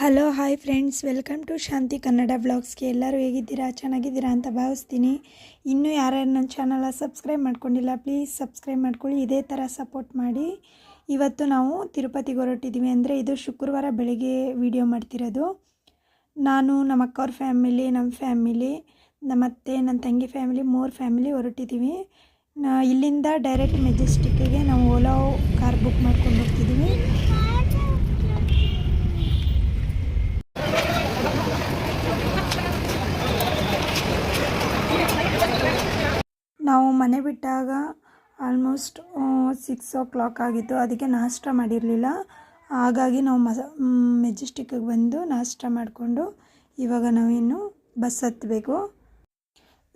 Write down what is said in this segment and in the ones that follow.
Hello hi friends welcome to Shanti Kannada ಬ್ಲಾಗ್ಸ್ಗೆ ಎಲ್ಲರೂ ಹೇಗಿದ್ದೀರಾ? ಚೆನ್ನಾಗಿದ್ದೀರಾ ಅಂತ ಭಾವಿಸ್ತೀನಿ. ಇನ್ನೂ ಯಾರ್ಯಾರು ನನ್ನ ಚಾನಲ ಸಬ್ಸ್ಕ್ರೈಬ್ ಮಾಡ್ಕೊಂಡಿಲ್ಲ ಪ್ಲೀಸ್ ಸಬ್ಸ್ಕ್ರೈಬ್ ಮಾಡ್ಕೊಳ್ಳಿ. ಇದೇ ಥರ ಸಪೋರ್ಟ್ ಮಾಡಿ. ಇವತ್ತು ನಾವು ತಿರುಪತಿಗೆ ಹೊರಟಿದ್ದೀವಿ ಅಂದರೆ ಇದು ಶುಕ್ರವಾರ ಬೆಳಿಗ್ಗೆ ವಿಡಿಯೋ ಮಾಡ್ತಿರೋದು. ನಾನು, ನಮ್ಮ ಅಕ್ಕವ್ರ ಫ್ಯಾಮಿಲಿ ನಮ್ಮ ಫ್ಯಾಮಿಲಿ ನಮ್ಮ ಅತ್ತೆ ನನ್ನ ತಂಗಿ ಫ್ಯಾಮಿಲಿ ಮೂರು ಫ್ಯಾಮಿಲಿ ಹೊರಟಿದ್ದೀವಿ. ಇಲ್ಲಿಂದ ಡೈರೆಕ್ಟ್ ಮೆಜೆಸ್ಟಿಕ್ಕಿಗೆ ನಾವು ಓಲಾ ಕಾರ್ ಬುಕ್ ಮಾಡ್ಕೊಂಡು ಹೋಗ್ತಿದ್ದೀವಿ ನಾವು ಮನೆ ಬಿಟ್ಟಾಗ ಆಲ್ಮೋಸ್ಟ್ ಸಿಕ್ಸ್ ಓ ಕ್ಲಾಕ್ ಆಗಿತ್ತು. ಅದಕ್ಕೆ ನಾಷ್ಟ ಮಾಡಿರಲಿಲ್ಲ. ಹಾಗಾಗಿ ನಾವು ಮಸ ಮೆಜೆಸ್ಟಿಕ್ಕಿಗೆ ಬಂದು ನಾಷ್ಟ ಮಾಡಿಕೊಂಡು ಇವಾಗ ನಾವಿನ್ನು ಬಸ್ ಹತ್ತಬೇಕು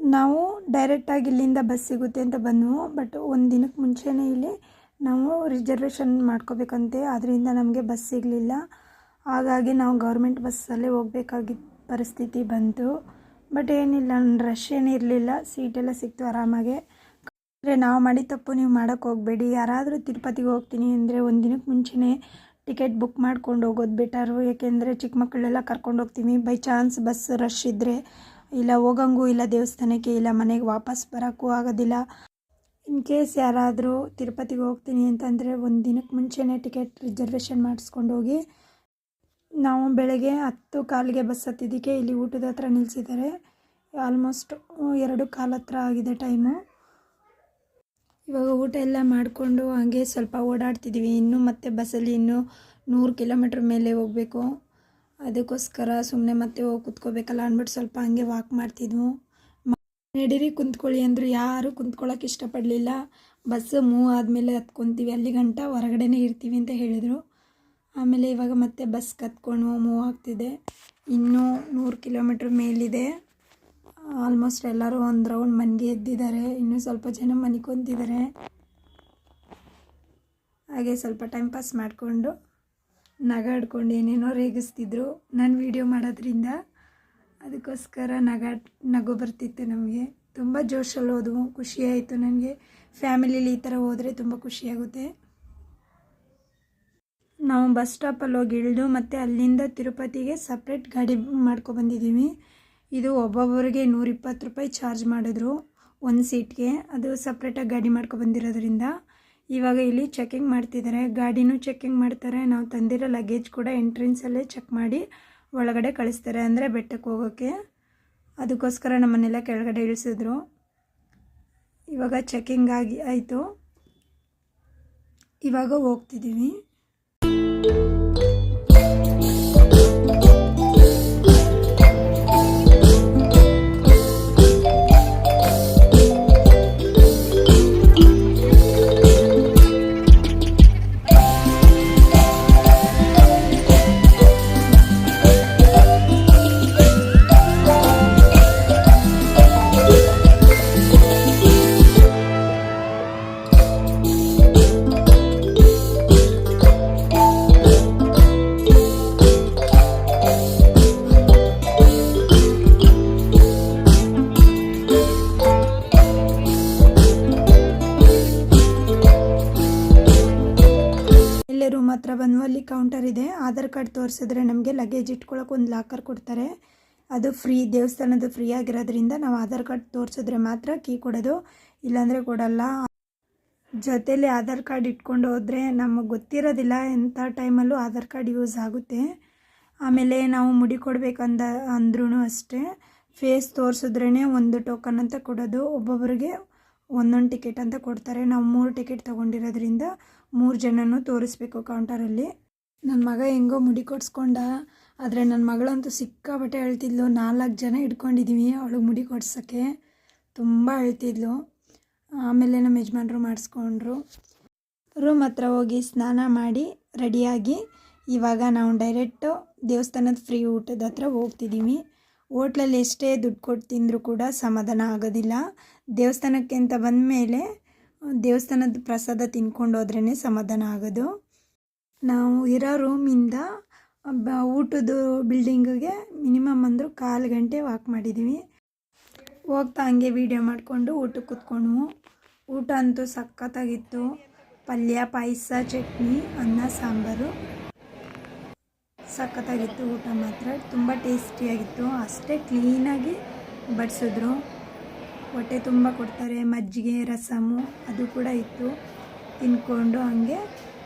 ನಾವು ಡೈರೆಕ್ಟಾಗಿ ಇಲ್ಲಿಂದ ಬಸ್ ಸಿಗುತ್ತೆ ಅಂತ ಬಂದವು. ಬಟ್ ಒಂದು ದಿನಕ್ಕೆ ಮುಂಚೆನೇ ಇಲ್ಲಿ ನಾವು ರಿಸರ್ವೇಷನ್ ಮಾಡ್ಕೋಬೇಕಂತೆ. ಅದರಿಂದ ನಮಗೆ ಬಸ್ ಸಿಗಲಿಲ್ಲ. ಹಾಗಾಗಿ ನಾವು ಗೌರ್ಮೆಂಟ್ ಬಸ್ಸಲ್ಲೇ ಹೋಗ್ಬೇಕಾಗಿದ್ದ ಪರಿಸ್ಥಿತಿ ಬಂತು. ಬಟ್ ಏನಿಲ್ಲ ರಶ್ ಏನಿರಲಿಲ್ಲ ಸೀಟೆಲ್ಲ ಸಿಕ್ತು ಆರಾಮಾಗೆ. ಅಂದರೆ ನಾವು ಮಾಡಿ ತಪ್ಪು ನೀವು ಮಾಡೋಕ್ಕೆ ಹೋಗಬೇಡಿ. ಯಾರಾದರೂ ತಿರುಪತಿಗೆ ಹೋಗ್ತೀನಿ ಅಂದರೆ ಒಂದು ದಿನಕ್ಕೆ ಮುಂಚೆನೇ ಟಿಕೆಟ್ ಬುಕ್ ಮಾಡ್ಕೊಂಡು ಹೋಗೋದು ಬೆಟರು ಏಕೆಂದರೆ ಚಿಕ್ಕ ಮಕ್ಕಳೆಲ್ಲ ಕರ್ಕೊಂಡು ಹೋಗ್ತೀವಿ. ಬೈ ಚಾನ್ಸ್ ಬಸ್ ರಶ್ ಇದ್ದರೆ ಇಲ್ಲ ಹೋಗಂಗೂ ಇಲ್ಲ ದೇವಸ್ಥಾನಕ್ಕೆ, ಇಲ್ಲ ಮನೆಗೆ ವಾಪಸ್ ಬರೋಕ್ಕೂ ಆಗೋದಿಲ್ಲ. ಇನ್ ಕೇಸ್ ಯಾರಾದರೂ ತಿರುಪತಿಗೆ ಹೋಗ್ತೀನಿ ಅಂತಂದರೆ ಒಂದು ದಿನಕ್ಕೆ ಮುಂಚೆನೇ ಟಿಕೆಟ್ ರಿಸರ್ವೇಷನ್ ಮಾಡಿಸ್ಕೊಂಡು ಹೋಗಿ ನಾವು ಬೆಳಗ್ಗೆ ಹತ್ತು ಕಾಲಿಗೆ ಬಸ್ ಹತ್ತಿದ್ದಕ್ಕೆ ಇಲ್ಲಿ ಊಟದ ಹತ್ರ ನಿಲ್ಲಿಸಿದ್ದಾರೆ ಆಲ್ಮೋಸ್ಟ್ ಎರಡು ಕಾಲ ಹತ್ರ ಆಗಿದೆ ಟೈಮು. ಇವಾಗ ಊಟ ಎಲ್ಲ ಮಾಡಿಕೊಂಡು ಹಾಗೆ ಸ್ವಲ್ಪ ಓಡಾಡ್ತಿದ್ದೀವಿ. ಇನ್ನೂ ಮತ್ತೆ ಬಸ್ಸಲ್ಲಿ ಇನ್ನೂ ನೂರು ಕಿಲೋಮೀಟ್ರ್ ಮೇಲೆ ಹೋಗಬೇಕು. ಅದಕ್ಕೋಸ್ಕರ ಸುಮ್ಮನೆ ಮತ್ತೆ ಹೋಗಿ ಕುತ್ಕೋಬೇಕಲ್ಲ ಅಂದ್ಬಿಟ್ಟು ಸ್ವಲ್ಪ ಹಂಗೆ ವಾಕ್ ಮಾಡ್ತಿದ್ವು. ನಡೀರಿ ಕುಂತ್ಕೊಳ್ಳಿ ಅಂದರು ಯಾರು ಕುಂತ್ಕೊಳ್ಳೋಕೆ ಇಷ್ಟಪಡಲಿಲ್ಲ. ಬಸ್ಸು ಮೂವ್ ಆದಮೇಲೆ ಹತ್ಕೊತೀವಿ. ಅಲ್ಲಿ ಗಂಟ ಹೊರಗಡೆನೇ ಇರ್ತೀವಿ ಅಂತ ಹೇಳಿದರು. ಆಮೇಲೆ ಇವಾಗ ಮತ್ತೆ ಬಸ್ ಕತ್ಕೊಂಡು ಮೂವ್ ಆಗ್ತಿದೆ. ಇನ್ನೂ ನೂರು ಕಿಲೋಮೀಟ್ರ್ ಮೇಲಿದೆ. ಆಲ್ಮೋಸ್ಟ್ ಎಲ್ಲರೂ ಒಂದು ರೌಂಡ್ ಮನೆಗೆ ಎದ್ದಿದ್ದಾರೆ. ಇನ್ನೂ ಸ್ವಲ್ಪ ಜನ ಮನಿಕೊಂತಿದ್ದಾರೆ ಹಾಗೆ ಸ್ವಲ್ಪ ಟೈಮ್ ಪಾಸ್ ಮಾಡಿಕೊಂಡು ನಗಾಡ್ಕೊಂಡು ಏನೇನೋ ರೇಗಿಸ್ತಿದ್ರು ನಾನು ವೀಡಿಯೋ ಮಾಡೋದ್ರಿಂದ. ಅದಕ್ಕೋಸ್ಕರ ನಗಾಡ್ ನಗು ಬರ್ತಿತ್ತು ನಮಗೆ. ತುಂಬ ಜೋಶಲ್ಲಿ ಹೋದವು. ಖುಷಿಯಾಯಿತು ನನಗೆ. ಫ್ಯಾಮಿಲೀಲಿ ಈ ಥರ ಹೋದರೆ ತುಂಬ ಖುಷಿಯಾಗುತ್ತೆ ನಾವು ಬಸ್ ಸ್ಟಾಪಲ್ಲಿ ಹೋಗಿ ಇಳಿದು ಮತ್ತು ಅಲ್ಲಿಂದ ತಿರುಪತಿಗೆ ಸಪ್ರೇಟ್ ಗಾಡಿ ಮಾಡ್ಕೊಬಂದಿದ್ದೀವಿ ಇದು ಒಬ್ಬೊಬ್ಬರಿಗೆ ನೂರಿಪ್ಪತ್ತು ರೂಪಾಯಿ ಚಾರ್ಜ್ ಮಾಡಿದ್ರು ಒಂದು ಸೀಟ್ಗೆ ಅದು ಸಪ್ರೇಟಾಗಿ ಗಾಡಿ ಮಾಡ್ಕೊಬಂದಿರೋದ್ರಿಂದ ಇವಾಗ ಇಲ್ಲಿ ಚೆಕಿಂಗ್ ಮಾಡ್ತಿದ್ದಾರೆ. ಗಾಡಿನೂ ಚೆಕಿಂಗ್ ಮಾಡ್ತಾರೆ. ನಾವು ತಂದಿರೋ ಲಗೇಜ್ ಕೂಡ ಎಂಟ್ರೆನ್ಸಲ್ಲೇ ಚೆಕ್ ಮಾಡಿ ಒಳಗಡೆ ಕಳಿಸ್ತಾರೆ ಅಂದರೆ ಬೆಟ್ಟಕ್ಕೆ ಹೋಗೋಕ್ಕೆ ಅದಕ್ಕೋಸ್ಕರ ನಮ್ಮನ್ನೆಲ್ಲ ಕೆಳಗಡೆ ಇಳಿಸಿದ್ರು. ಇವಾಗ ಚೆಕಿಂಗ್ ಆಗಿ ಆಯಿತು. ಇವಾಗ ಹೋಗ್ತಿದ್ದೀವಿ ಇಲ್ಲೇ ಬಂದು ಅಲ್ಲಿ ಕೌಂಟರ್ ಇದೆ. ಆಧಾರ್ ಕಾರ್ಡ್ ತೋರಿಸಿದ್ರೆ ನಮಗೆ ಲಗೇಜ್ ಇಟ್ಕೊಳ್ಳೋಕೆ ಒಂದು ಲಾಕರ್ ಕೊಡ್ತಾರೆ. ಅದು ಫ್ರೀ ದೇವಸ್ಥಾನದ ಫ್ರೀ ಆಗಿರೋದ್ರಿಂದ ನಾವು ಆಧಾರ್ ಕಾರ್ಡ್ ತೋರಿಸಿದ್ರೆ ಮಾತ್ರ ಕೀ ಕೊಡೋದು. ಇಲ್ಲಾಂದರೆ ಕೊಡಲ್ಲ. ಜೊತೇಲಿ ಆಧಾರ್ ಕಾರ್ಡ್ ಇಟ್ಕೊಂಡು ಹೋದರೆ ನಮಗೆ ಗೊತ್ತಿರೋದಿಲ್ಲ ಎಂಥ ಟೈಮಲ್ಲೂ ಆಧಾರ್ ಕಾರ್ಡ್ ಯೂಸ್ ಆಗುತ್ತೆ. ಆಮೇಲೆ ನಾವು ಮುಡಿ ಕೊಡಬೇಕಂದ ಅಂದ್ರೂ ಅಷ್ಟೇ. ಫೇಸ್ ತೋರಿಸಿದ್ರೇ ಒಂದು ಟೋಕನ್ ಅಂತ ಕೊಡೋದು. ಒಬ್ಬೊಬ್ಬರಿಗೆ ಒಂದೊಂದು ಟಿಕೆಟ್ ಅಂತ ಕೊಡ್ತಾರೆ. ನಾವು ಮೂರು ಟಿಕೆಟ್ ತೊಗೊಂಡಿರೋದ್ರಿಂದ ಮೂರು ಜನನೂ ತೋರಿಸ್ಬೇಕು ಕೌಂಟರಲ್ಲಿ. ನನ್ನ ಮಗ ಹೆಂಗೋ ಮುಡಿ ಕೊಡ್ಸ್ಕೊಂಡ. ಆದರೆ ನನ್ನ ಮಗಳಂತೂ ಸಿಕ್ಕಾಪಟ್ಟೆ ಹೇಳ್ತಿದ್ಲು ನಾಲ್ಕು ಜನ ಇಟ್ಕೊಂಡಿದ್ದೀವಿ ಅವಳಿಗೆ ಮುಡಿ ಕೊಡ್ಸೋಕ್ಕೆ. ತುಂಬ ಹೇಳ್ತಿದ್ಲು ಆಮೇಲೆ ನಮ್ಮ ಯಜಮಾನ್ರು ಮಾಡಿಸ್ಕೊಂಡ್ರು. ರೂಮ್ ಹತ್ರ ಹೋಗಿ ಸ್ನಾನ ಮಾಡಿ ರೆಡಿಯಾಗಿ ಇವಾಗ ನಾವು ಡೈರೆಕ್ಟು ದೇವಸ್ಥಾನದ ಫ್ರೀ ಊಟದ ಹತ್ರ ಹೋಗ್ತಿದ್ದೀವಿ ಹೋಟ್ಲಲ್ಲಿ ಎಷ್ಟೇ ದುಡ್ಡು ಕೊಟ್ಟು ತಿಂದರೂ ಕೂಡ ಸಮಾಧಾನ ಆಗೋದಿಲ್ಲ. ದೇವಸ್ಥಾನಕ್ಕೆ ಅಂತ ಬಂದ ಮೇಲೆ ದೇವಸ್ಥಾನದ ಪ್ರಸಾದ ತಿನ್ಕೊಂಡು ಹೋದ್ರೇ ಸಮಾಧಾನ ಆಗೋದು. ನಾವು ಇರೋ ರೂಮಿಂದ ಊಟದ ಬಿಲ್ಡಿಂಗಿಗೆ ಮಿನಿಮಮ್ ಅಂದರೂ ಕಾಲು ಗಂಟೆ ವಾಕ್ ಮಾಡಿದ್ದೀವಿ ಹೋಗ್ತಾ ಹಂಗೆ ವೀಡಿಯೋ ಮಾಡಿಕೊಂಡು ಊಟಕ್ಕೆ ಕೂತ್ಕೊಂಡ್ವು. ಊಟ ಅಂತೂ ಸಖತ್ತಾಗಿತ್ತು. ಪಲ್ಯ, ಪಾಯಸ, ಚಟ್ನಿ, ಅನ್ನ, ಸಾಂಬಾರು. ಸಖತ್ತಾಗಿತ್ತು ಊಟ ಮಾತ್ರ. ತುಂಬ ಟೇಸ್ಟಿಯಾಗಿತ್ತು. ಅಷ್ಟೇ ಕ್ಲೀನಾಗಿ ಬಡಿಸಿದ್ರು. ಹೊಟ್ಟೆ ತುಂಬ ಕೊಡ್ತಾರೆ, ಮಜ್ಜಿಗೆ, ರಸಮು ಅದು ಕೂಡ ಇತ್ತು. ತಿನ್ಕೊಂಡು ಹಂಗೆ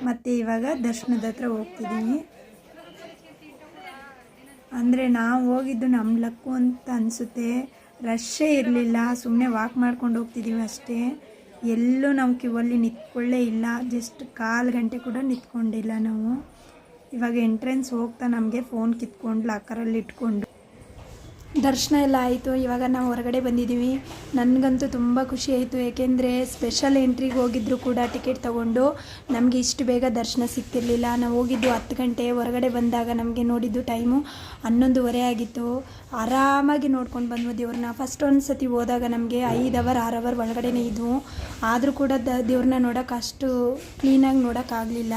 ಮತ್ತೆ ಇವಾಗ ದರ್ಶನದ ಹತ್ರ ಹೋಗ್ತಿದ್ದೀನಿ. ಅಂದರೆ ನಾವು ಹೋಗಿದ್ದು ನಮ್ಮ ಲಕ್ಕು ಅಂತ ಅನಿಸುತ್ತೆ. ರಶ್ಶೇ ಇರಲಿಲ್ಲ. ಸುಮ್ಮನೆ ವಾಕ್ ಮಾಡ್ಕೊಂಡು ಹೋಗ್ತಿದ್ದೀವಿ ಅಷ್ಟೇ. ಎಲ್ಲೂ ನಾವು ಕ್ಯೂವಲ್ಲಿ ನಿಂತ್ಕೊಳ್ಳೇ ಇಲ್ಲ. ಜಸ್ಟ್ ಕಾಲು ಗಂಟೆ ಕೂಡ ನಿಂತ್ಕೊಂಡಿಲ್ಲ ನಾವು. ಇವಾಗ ಎಂಟ್ರೆನ್ಸ್ ಹೋಗ್ತಾ ನಮಗೆ ಫೋನ್ ಕಿತ್ಕೊಂಡು ಲಾಕರಲ್ಲಿ ಇಟ್ಕೊಂಡು ದರ್ಶನ ಎಲ್ಲ ಆಯಿತು. ಇವಾಗ ನಾವು ಹೊರಗಡೆ ಬಂದಿದ್ದೀವಿ. ನನಗಂತೂ ತುಂಬ ಖುಷಿ ಆಯಿತು. ಏಕೆಂದರೆ ಸ್ಪೆಷಲ್ ಎಂಟ್ರಿಗೆ ಹೋಗಿದ್ರು ಕೂಡ ಟಿಕೆಟ್ ತೊಗೊಂಡು ನಮಗೆ ಇಷ್ಟು ಬೇಗ ದರ್ಶನ ಸಿಗ್ತಿರ್ಲಿಲ್ಲ. ನಾವು ಹೋಗಿದ್ದು ಹತ್ತು ಗಂಟೆ, ಹೊರಗಡೆ ಬಂದಾಗ ನಮಗೆ ನೋಡಿದ್ದು ಟೈಮು ಹನ್ನೊಂದುವರೆ ಆಗಿತ್ತು. ಆರಾಮಾಗಿ ನೋಡ್ಕೊಂಡು ಬಂದ್ವು ದೇವ್ರನ್ನ. ಫಸ್ಟ್ ಒಂದು ಸತಿ ಹೋದಾಗ ನಮಗೆ ಐದು ಅವರ್ ಆರು ಅವರ್ ಒಳಗಡೆನೇ ಇದ್ವು. ಆದರೂ ಕೂಡ ದ, ದೇವ್ರನ್ನ ನೋಡೋಕೆ ಅಷ್ಟು ಕ್ಲೀನಾಗಿ ನೋಡೋಕ್ಕಾಗಲಿಲ್ಲ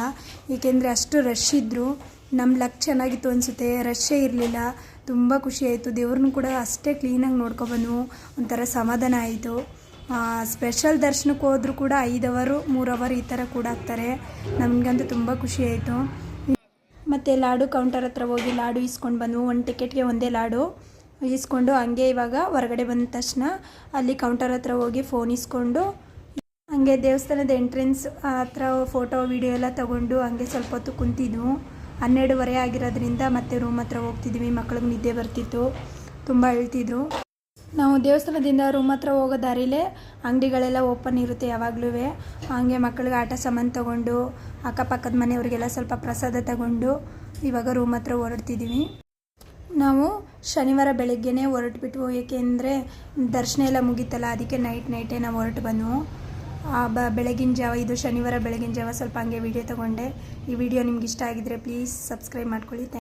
ಏಕೆಂದರೆ ಅಷ್ಟು ರಶ್ ಇದ್ದರು ನಮ್ಮ ಲಕ್ ಚೆನ್ನಾಗಿತ್ತು ಅನಿಸುತ್ತೆ. ರಶ್ಶೇ ಇರಲಿಲ್ಲ. ತುಂಬ ಖುಷಿ ಆಯಿತು. ದೇವ್ರನ್ನೂ ಕೂಡ ಅಷ್ಟೇ ಕ್ಲೀನಾಗಿ ನೋಡ್ಕೊಬಂದು ಒಂಥರ ಸಮಾಧಾನ ಆಯಿತು. ಸ್ಪೆಷಲ್ ದರ್ಶನಕ್ಕೆ ಹೋದರೂ ಕೂಡ ಐದು ಅವರು, ಮೂರು ಅವರ್ ಈ ಥರ ಕೂಡ ಆಗ್ತಾರೆ. ನಮಗಂತೂ ತುಂಬ ಖುಷಿ ಆಯಿತು. ಮತ್ತು ಲಾಡು ಕೌಂಟರ್ ಹತ್ರ ಹೋಗಿ ಲಾಡು ಇಸ್ಕೊಂಡು ಬಂದ್ವು. ಒಂದು ಟಿಕೆಟ್ಗೆ ಒಂದೇ ಲಾಡು ಇಸ್ಕೊಂಡು ಹಂಗೆ ಇವಾಗ ಹೊರಗಡೆ ಬಂದ ತಕ್ಷಣ ಅಲ್ಲಿ ಕೌಂಟರ್ ಹತ್ರ ಹೋಗಿ ಫೋನ್ ಇಸ್ಕೊಂಡು ಹಂಗೆ ದೇವಸ್ಥಾನದ ಎಂಟ್ರೆನ್ಸ್ ಹತ್ರ ಫೋಟೋ ವಿಡಿಯೋ ಎಲ್ಲ ತಗೊಂಡು ಹಂಗೆ ಸ್ವಲ್ಪ ಹೊತ್ತು ಕುಂತಿದ್ವು. ಹನ್ನೆರಡುವರೆ ಆಗಿರೋದ್ರಿಂದ ಮತ್ತೆ ರೂಮ್ ಹತ್ರ ಹೋಗ್ತಿದ್ವಿ, ಮಕ್ಳಿಗೆ ನಿದ್ದೆ ಬರ್ತಿತ್ತು, ತುಂಬ ಹೇಳ್ತಿದ್ರು. ನಾವು ದೇವಸ್ಥಾನದಿಂದ ರೂಮ್ ಹತ್ರ ಹೋಗೋ ದಾರಿಲೇ ಅಂಗಡಿಗಳೆಲ್ಲ ಓಪನ್ ಇರುತ್ತೆ ಯಾವಾಗಲೂ. ಹಾಗೆ ಮಕ್ಕಳಿಗೆ ಆಟ ಸಾಮಾನು ತಗೊಂಡು, ಅಕ್ಕಪಕ್ಕದ ಮನೆಯವ್ರಿಗೆಲ್ಲ ಸ್ವಲ್ಪ ಪ್ರಸಾದ ತಗೊಂಡು ಇವಾಗ ರೂಮ್ ಹತ್ರ ಹೊರಡ್ತಿದ್ದೀವಿ ನಾವು ಶನಿವಾರ ಬೆಳಗ್ಗೆನೇ ಹೊರಟ್ಬಿಟ್ವು, ಏಕೆಂದರೆ ದರ್ಶನ ಎಲ್ಲ ಮುಗೀತಲ್ಲ, ಅದಕ್ಕೆ ನೈಟ್ ನೈಟೇ ನಾವು ಹೊರಟು ಬಂದ್ವು. ಬ, ಬೆಳಗಿನ ಜಾವ, ಇದು ಶನಿವಾರ ಬೆಳಗಿನ ಜಾವ ಸ್ವಲ್ಪ ಹಂಗೆ ವಿಡಿಯೋ ತೊಗೊಂಡೆ. ಈ ವಿಡಿಯೋ ನಿಮ್ಗೆ ಇಷ್ಟ ಆಗಿದ್ರೆ ಪ್ಲೀಸ್ ಸಬ್ಸ್ಕ್ರೈಬ್ ಮಾಡ್ಕೊಳ್ಳಿ.